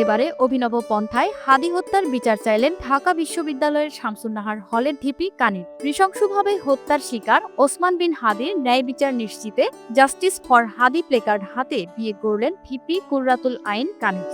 এবারে অভিনব পন্থায় হাদি হত্যার বিচার চাইলেন ঢাকা বিশ্ববিদ্যালয়ের শামসুন্নাহার হলের ধিপি কানির। নৃশংসভাবে হত্যার শিকার ওসমান বিন হাদির ন্যায় বিচার নিশ্চিতে জাস্টিস ফর হাদি প্লেকার্ড হাতে বিয়ে করলেন ভিপি কুররাতুল আইন কানিজ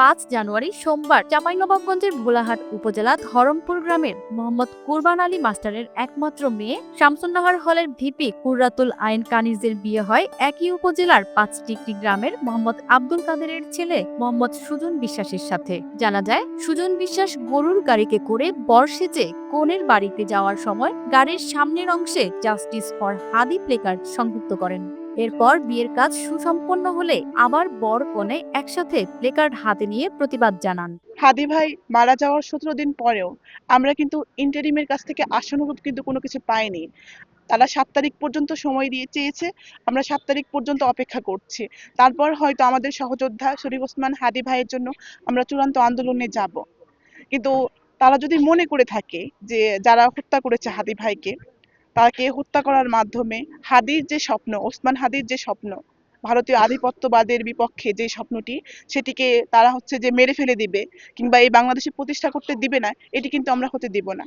পাঁচ জানুয়ারি সোমবার চাঁপাইনবাবগঞ্জের ভোলাহাট উপজেলা ধরমপুর গ্রামের মোহাম্মদ কুরবান আলী মাস্টারের একমাত্র মেয়ে শামসুন্নাহার হলের ভিপি কুর্রাতুল আইন কানিজের বিয়ে হয় একই উপজেলার পাঁচটি গ্রামের মোহাম্মদ আব্দুল কাদেরের ছেলে মোহাম্মদ সুজন বিশ্বাসের সাথে। জানা যায়, সুজন বিশ্বাস গরুর গাড়িকে করে বর সেজে কনের বাড়িতে যাওয়ার সময় গাড়ির সামনের অংশে জাস্টিস ফর হাদি প্লেকার্ড সংযুক্ত করেন। এরপর বিয়ের কাজ সুসম্পন্ন হলে আবার বর কনে একসাথে প্লেকার্ড হাতে নিয়ে প্রতিবাদ জানান। হাদি ভাই মারা যাওয়ার সতেরো দিন পরেও আমরা কিন্তু ইন্টারিমের কাছ থেকে আশানুরূপ কিন্তু কোনো কিছু পাইনি। তারা সাত তারিখ পর্যন্ত সময় দিয়ে চেয়েছে, আমরা সাত তারিখ পর্যন্ত অপেক্ষা করছি। তারপর হয়তো আমাদের সহযোদ্ধা শরীফ ওসমান হাদি ভাইয়ের জন্য আমরা চূড়ান্ত আন্দোলনে যাব। কিন্তু তারা যদি মনে করে থাকে যে যারা হত্যা করেছে হাদি ভাইকে তাকে হত্যা করার মাধ্যমে হাদির যে স্বপ্ন, ওসমান হাদির যে স্বপ্ন, ভারতীয় আধিপত্যবাদের বিপক্ষে যে স্বপ্নটি, সেটিকে তারা হচ্ছে যে মেরে ফেলে দিবে কিংবা এই বাংলাদেশে প্রতিষ্ঠা করতে দিবে না, এটি কিন্তু আমরা হতে দিব না।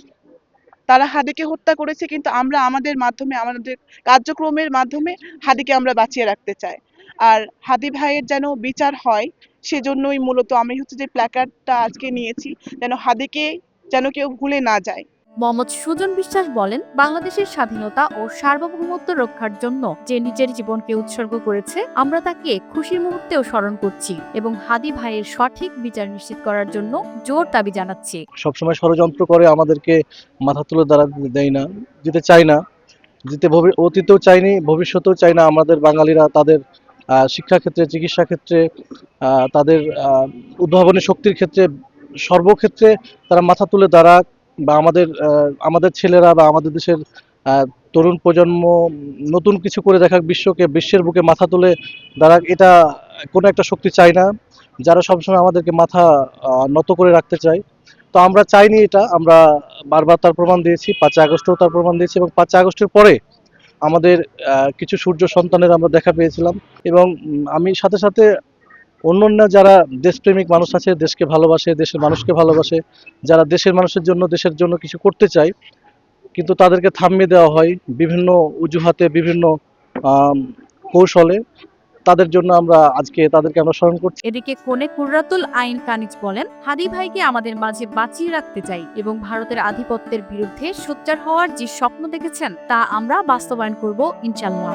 তারা হাদিকে হত্যা করেছে কিন্তু আমরা আমাদের মাধ্যমে, আমাদের কার্যক্রমের মাধ্যমে হাদিকে আমরা বাঁচিয়ে রাখতে চাই। আর হাদি ভাইয়ের যেন বিচার হয়, সেজন্যই মূলত আমি হচ্ছে যে প্ল্যাকার্ডটা আজকে নিয়েছি, যেন হাদিকে যেন কেউ ভুলে না যায়। মোহাম্মদ সুজন বিশ্বাস বলেন, বাংলাদেশের স্বাধীনতা ও সার্বভৌমত্ব রক্ষার জন্য যে নিজের জীবনকে উৎসর্গ করেছে, আমরা তাকে খুশির মুহূর্তেও স্মরণ করছি এবং হাদি ভাইয়ের সঠিক বিচার নিশ্চিত করার জন্য জোর দাবি জানাচ্ছি। সবসময় ষড়যন্ত্র করে আমাদেরকে মাথা তুলে দাঁড়াতে দেয় না যেতে চাই না যেতে অতীতেও চাইনি ভবিষ্যতেও চাই না আমাদের বাঙালিরা তাদের শিক্ষাক্ষেত্রে চিকিৎসা ক্ষেত্রে তাদের উদ্ভাবনী শক্তির ক্ষেত্রে, সর্বক্ষেত্রে তারা মাথা তুলে দাঁড়াক। বা আমাদের আমাদের ছেলেরা বা আমাদের দেশের তরুণ প্রজন্ম নতুন কিছু করে দেখাক বিশ্বকে, বিশ্বের বুকে মাথা তুলে দাঁড়াক এটা কোনো একটা শক্তি চাই না, যারা সবসময় আমাদেরকে মাথা নত করে রাখতে চায়। তো আমরা চাইনি এটা, আমরা বারবার তার প্রমাণ দিয়েছি, পাঁচই আগস্টেও তার প্রমাণ দিয়েছি এবং পাঁচই আগস্টের পরে আমাদের কিছু সূর্য সন্তানের আমরা দেখা পেয়েছিলাম এবং আমি সাথে সাথে অন্যান্য যারা দেশপ্রেমিক মানুষ আছে, দেশকে ভালোবাসে, দেশের মানুষকে ভালোবাসে, যারা দেশের মানুষের জন্য, দেশের জন্য কিছু করতে চায়, কিন্তু তাদেরকে থামিয়ে দেওয়া হয় বিভিন্ন অজুহাতে, বিভিন্ন কৌশলে। তাদের জন্য আমরা আজকে তাদেরকে আমরা স্মরণ করছি। এদিকে কোনে কুর্রাতুল আইন কানিজ বলেন, হাদি ভাইকে আমাদের মাঝে বাঁচিয়ে রাখতে চাই এবং ভারতের আধিপত্যের বিরুদ্ধে সোচ্চার হওয়ার যে স্বপ্ন দেখেছেন, তা আমরা বাস্তবায়ন করব ইনশাল্লাহ